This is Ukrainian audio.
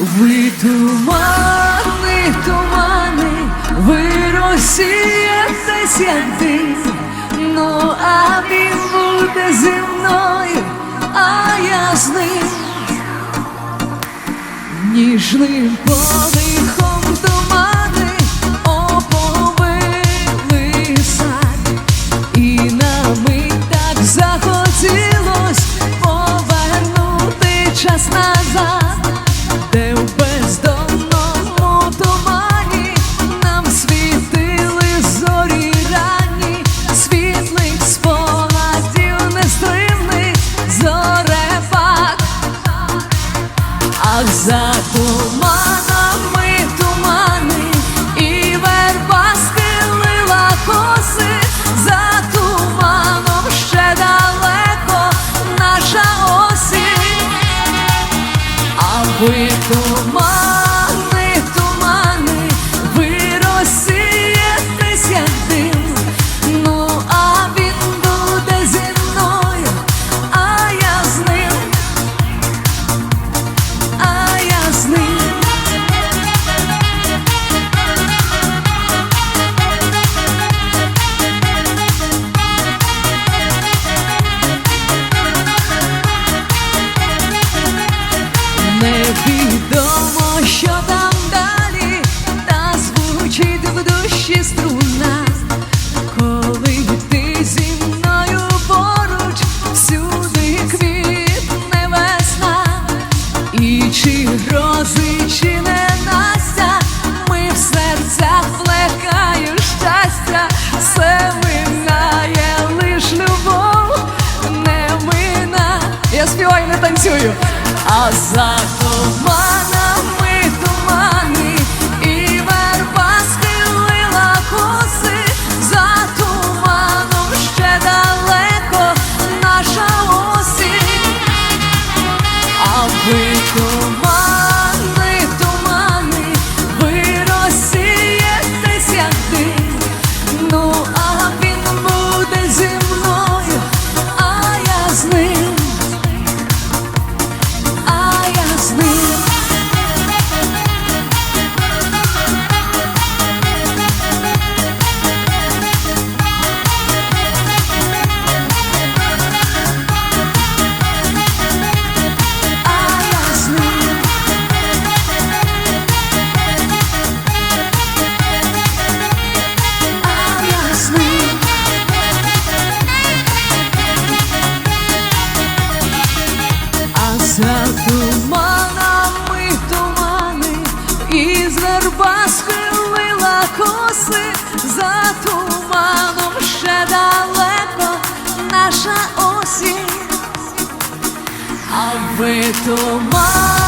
Ви тумани, тумани, ви розсієтесь, як дим, ну а він буде зі мною, а я з ним. Ніжним подихом за туманами тумани, і верба схилила коси, за туманом ще далеко наша осінь, а ви невідомо, що там далі, та звучить в душі струна, коли ти зі мною поруч, всюди квітне весна, і чи грози, чи не Настя, ми в серцях плекаю щастя, все минає лиш любов, не мина. Я співаю, не танцюю. А за туманами тумани, із верба схилила коси, за туманом ще далеко наша осінь. А ви тумани